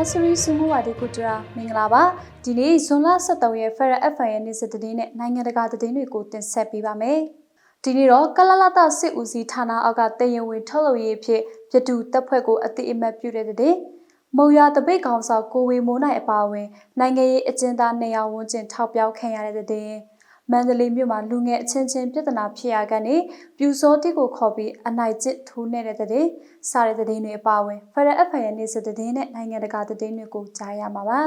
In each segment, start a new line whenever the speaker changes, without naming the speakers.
anniversary စုမှုဝါဒီကုတရာမင်္ဂလာပါဒီနေ့ဇွန်လ23ရက် Federal FM ရဲ့နေ့စစ်သတင်းနဲ့နိုင်ငံတကာသတင်းတွေကိုတင်ဆက်ပေးပါမယ်ဒီနေ့တော့ကလလတစစ်ဦးစီးဌာနအောက်ကတရင်ဝင်ထုတ်လုပ်ရေးဖြစ်ပြတူတပ်ဖွဲ့ကိုအတိအမှတ်ပြုတဲ့တဲ့မုံရတပိတ်ကောင်ဆောင်ကိုဝေမိုးနိုင်အပါအဝင်နိုင်ငံရေးအကျဉ်းသားနေရာဝန်းကျင်ထောက်ပြောက်ခံရတဲ့တဲ့ မန္တလေးမြို့မှာလူငယ်အချင်းချင်းပြဿနာဖြစ်ရာကနေပြူစောတိကိုခေါ်ပြီးအနိုင်ကျစ်ထိုးနေတဲ့တဲ့စားတဲ့တဲ့တွေအပါအဝင်ဖရအဖရရဲ့နေစတဲ့နဲ့နိုင်ငံတကာတဲ့တွေကိုကြားရမှာပါ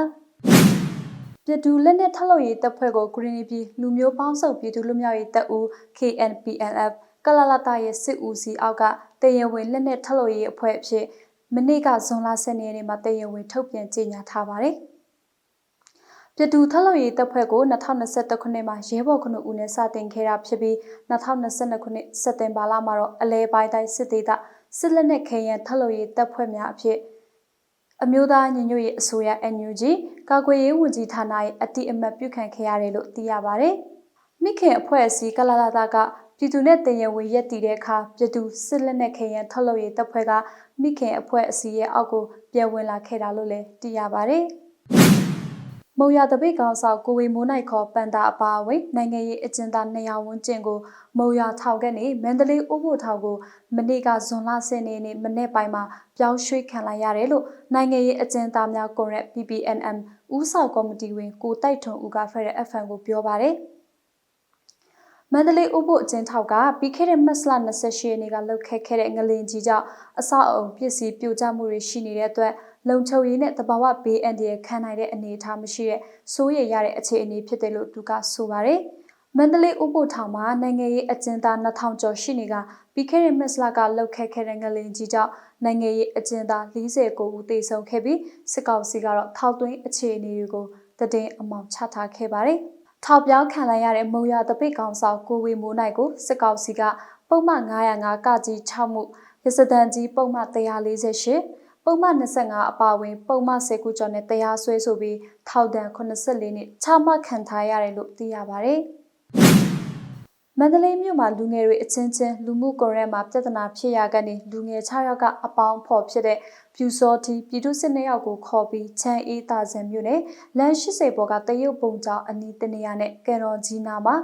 ပြည်သူလက်နက်ထုတ်လုပ်ရေးတပ်ဖွဲ့ကိုဂရင်းနီပြည်လူမျိုးပေါင်းစုံပြည်သူလူမျိုးရေးတပ်ဦး KNPLF ကလလတရဲ့စစ်ဦးစီးအောက်ကတရင်ဝင်လက်နက်ထုတ်လုပ်ရေးအဖွဲ့အဖြစ်မနေ့ကဇွန်လ10ရက်နေ့မှာတရင်ဝင်ထုတ်ပြန်ကြေညာထားပါတယ်။ ပြည်သူထလုပ်ရေးတပ်ဖွဲ့ကို2021ခုနှစ်မှာရဲဘော်ခုနှစ်ဦးနဲ့စတင်ခဲ့တာဖြစ်ပြီး2022ခုနှစ်စက်တင်ဘာလမှာတော့အလဲပိုင်းတိုင်းစစ်ဒေသစစ်လက်နက်ခဲယံထလုပ်ရေးတပ်ဖွဲ့များအဖြစ်အမျိုးသားညီညွတ်ရေးအစိုးရ NUG ကာကွယ်ရေးဝန်ကြီးဌာနရဲ့အတိအမှတ်ပြုခံခဲ့ရတယ်လို့သိရပါတယ်။မိခင်အဖွဲ့အစည်းကလာလာတာကပြည်သူနဲ့တင်ရဝေရက်တည်တဲ့အခါပြည်သူစစ်လက်နက်ခဲယံထလုပ်ရေးတပ်ဖွဲ့ကမိခင်အဖွဲ့အစည်းရဲ့အောက်ကိုပြန်ဝင်လာခဲ့တာလို့လည်းသိရပါတယ်။ မုံရတပိတ်ကောင်ဆောင်ကိုဝေမိုးနိုင်ခေါ်ပန်တာအပါအဝင်နိုင်ငံရေးအကျဉ်းသား200ဝန်းကျင်ကိုမုံရထောင်ကနေမန္တလေးဥပို့ထောင်ကိုမနေ့ကဇွန်လ10ရက်နေ့မနေ့ပိုင်းမှာပြောင်းရွှေ့ခံလိုက်ရတယ်လို့နိုင်ငံရေးအကျဉ်းသားများကွန်ရက် PPNM ဦးဆောင်ကော်မတီဝင်ကိုတိုက်ထွန်းဦးကဖရ FM ကိုပြောပါတယ် မန္တလေးဥပုအကျဉ်းထောက်ကပြီးခဲ့တဲ့မတ်လ28ရက်နေ့ကလှုပ်ခတ်ခဲ့တဲ့ငလင်ကြီးကြောင့်အဆောက်အုံပစ္စည်းပြိုကျမှုတွေရှိနေတဲ့အတွက်လုံခြုံရေးနဲ့တဘာဝဘေးအန္တရာယ်ခံနိုင်တဲ့အနေအထားမရှိတဲ့စိုးရိမ်ရတဲ့အခြေအနေဖြစ်တယ်လို့သူကဆိုပါတယ်။မန္တလေးဥပို့ထောင်မှာနိုင်ငံရေးအကျဉ်းသား2000ကျော်ရှိနေကပြီးခဲ့တဲ့မတ်လကလှုပ်ခတ်ခဲ့တဲ့ငလင်ကြီးကြောင့်နိုင်ငံရေးအကျဉ်းသား49ဦးသေဆုံးခဲ့ပြီးစစ်ကောင်စီကတော့ထောက်သွင်းအခြေအနေတွေကိုတည်င်းအမောင်ချထားခဲ့ပါတယ်။ ထောက်ပြောင်းခံလိုက်ရတဲ့မုံရတပိတ်ကောင်ဆောင်ကိုဝေမိုးနိုင်ကိုစစ်ကောင်စီကပုံမှန်905ကကြီး6မှုရစဒန်ကြီးပုံမှန်148ပုံမှန်25အပါအဝင်ပုံမှန်10ခုကျော်နဲ့တရားစွဲဆိုပြီးထောက်ဒဏ်84နှစ်ချမှတ်ခံထားရတယ်လို့သိရပါတယ်။ မန္တလေးမြို့မှာလူငယ်တွေအချင်းချင်းလူမှုကွန်ရက်မှာပြဿနာဖြစ်ရာကနေလူငယ်6ယောက်ကအပေါင်းဖော်ဖြစ်တဲ့ပြူစောတီပြည်သူစစ်2ယောက်ကိုခေါ်ပြီးချမ်းအေးတာဆန်မြို့နယ်လမ်း80ဘော်ကတရုတ်ပုံကြောင်အနီးတနေရာနဲ့ကံတော်ကြီးနာမှာ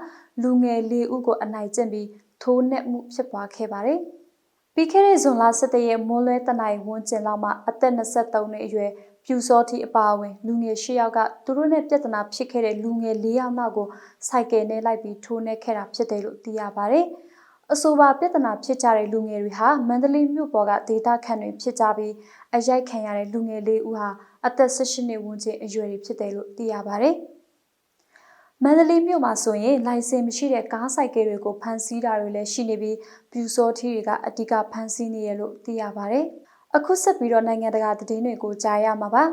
လူငယ်၄ဦးကိုအနိုင်ကျင့်ပြီးထိုးနှက်မှုဖြစ်ပွားခဲ့ပါတယ်။ပြီးခဲ့တဲ့ဇွန်လ17ရက်မိုးလွဲတနိုင်ဝန်းကျင်လောက်မှာအသက်23နှစ်အရွယ် ပြူစောတိအပါအဝင်လူငယ်၈ယောက်ကသူတို့နဲ့ပြဿနာဖြစ်ခဲ့တဲ့လူငယ်၄ယောက်နောက်ကိုစိုက်ကယ်နဲ့လိုက်ပြီးထိုးနှက်ခဲ့တာဖြစ်တယ်လို့သိရပါတယ်။အဆိုပါပြဿနာဖြစ်ကြတဲ့လူငယ်တွေဟာမန္တလေးမြို့ပေါ်ကဒေသခံတွေဖြစ်ကြပြီးအရိုက်ခံရတဲ့လူငယ်၄ဦးဟာအသက်18နှစ်ဝန်းကျင်အရွယ်တွေဖြစ်တယ်လို့သိရပါတယ်။မန္တလေးမြို့မှာဆိုရင်လိုင်စင်မရှိတဲ့ကားဆိုင်ကယ်တွေကိုဖမ်းဆီးတာတွေလည်းရှိနေပြီးပြူစောထီတွေကအဓိကဖမ်းဆီးနေရလို့သိရပါတယ်။ အခုဆက်ပြီးတော့နိုင်ငံတကာသတင်းတွေကိုကြားရမှာပါ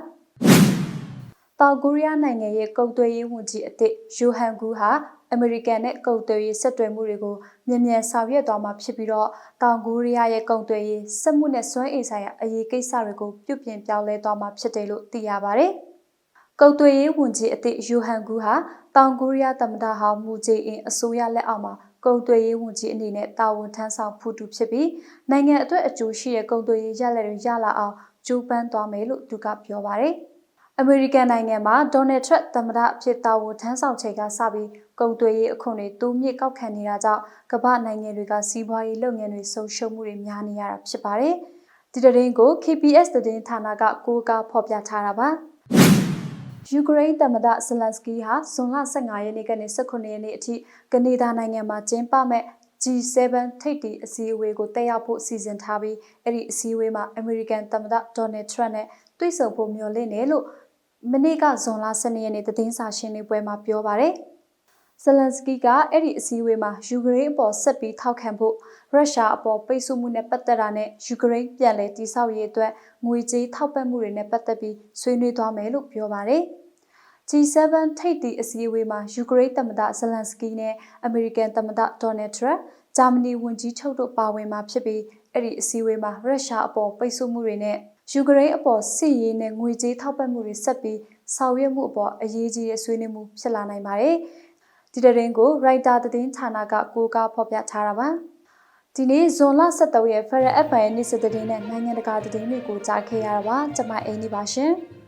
။တောင်ကိုရီးယားနိုင်ငံရဲ့ကုန်သွယ်ရေးဝန်ကြီးအသစ်ယိုဟန်ဂူဟာအမေရိကန်နဲ့ကုန်သွယ်ရေးဆက်သွယ်မှုတွေကိုမြန်မြန်ဆောင်ရွက်သွားမှာဖြစ်ပြီးတော့တောင်ကိုရီးယားရဲ့ကုန်သွယ်ရေးစက်မှုနဲ့စွမ်းအင်ဆိုင်ရာအရေးကိစ္စတွေကိုပြုပြင်ပြောင်းလဲသွားမှာဖြစ်တယ်လို့သိရပါတယ်။ကုတ်သွေးရေးဝန်ကြီးအသည့်ယူဟန်ဂူဟာတောင်ကိုရီးယားသမ္မတဟောင်းမူဂျေအင်အစိုးရလက်အောက်မှာ ကုန်သွယ်ရေးဝန်ကြီးအနေနဲ့တာဝန်ထမ်းဆောင်ဖူးတူဖြစ်ပြီးနိုင်ငံအတွက်အကျိုးရှိတဲ့ကုန်သွယ်ရေးရလဒ်တွေရလာအောင်ကြိုးပမ်းသွားမယ်လို့သူကပြောပါတယ်။အမေရိကန်နိုင်ငံမှာဒေါ်နယ်ထရန့်သမ္မတအဖြစ်တာဝန်ထမ်းဆောင်ချိန်ကစပြီးကုန်သွယ်ရေးအခွန်တွေတိုးမြင့်ကောက်ခံနေတာကြောင့်ကမ္ဘာနိုင်ငံတွေကစီးပွားရေးလုပ်ငန်းတွေဆုံးရှုံးမှုတွေများနေရတာဖြစ်ပါတယ်။ဒီတရင်ကို KPS သတင်းဌာနကကိုးကားဖော်ပြထားတာပါ။ ယူကရိန်းသမ္မတဇလန်စကီဟာဇွန်လ15ရက်နေ့ကနေ18ရက်နေ့အထိကနေဒါနိုင်ငံမှာကျင်းပမဲ့ G7 ထိပ်တီအစည်းအဝေးကိုတက်ရောက်ဖို့စီစဉ်ထားပြီးအဲ့ဒီအစည်းအဝေးမှာအမေရိကန်သမ္မတဒေါ်နယ်ထရန့်နဲ့တွေ့ဆုံဖို့မျှော်လင့်တယ်လို့မနေ့ကဇွန်လ12ရက်နေ့သတင်းစာရှင်းလင်းပွဲမှာပြောပါရယ် ဇလန်စကီကအဲ့ဒီအစည်းအဝေးမှာယူကရိန်းအပေါ်ဆက်ပြီးထောက်ခံဖို့ရုရှားအပေါ်ပိတ်ဆို့မှုနဲ့ပတ်သက်တာနဲ့ယူကရိန်းပြန်လည်တည်ဆောက်ရေးအတွက်ငွေကြေးထောက်ပံ့မှုတွေနဲ့ပတ်သက်ပြီးဆွေးနွေးသွားမယ်လို့ပြောပါတယ်။ G7 ထိပ်သီးအစည်းအဝေးမှာယူကရိန်းသမ္မတဇလန်စကီနဲ့အမေရိကန်သမ္မတဒေါ်နယ်ထရန့်ဂျာမနီဝန်ကြီးချုပ်တို့ပါဝင်မှာဖြစ်ပြီးအဲ့ဒီအစည်းအဝေးမှာရုရှားအပေါ်ပိတ်ဆို့မှုတွေနဲ့ယူကရိန်းအပေါ်စစ်ရေးနဲ့ငွေကြေးထောက်ပံ့မှုတွေဆက်ပြီးဆောင်ရွက်မှုအပေါ်အရေးကြီးတဲ့ဆွေးနွေးမှုဖြစ်လာနိုင်ပါတယ်။ ဒီတရင်ကို Writer သတင်းဌာနကကိုးကားဖော်ပြထားတာပါ။ဒီနေ့ဇွန်လ23ရက် Federal App ရဲ့နေ့စစ်သတင်းနဲ့နိုင်ငံတကာသတင်းတွေကိုကြားခဲ့ရတာပါ။ကျွန်မအင်းဒီပါရှင်။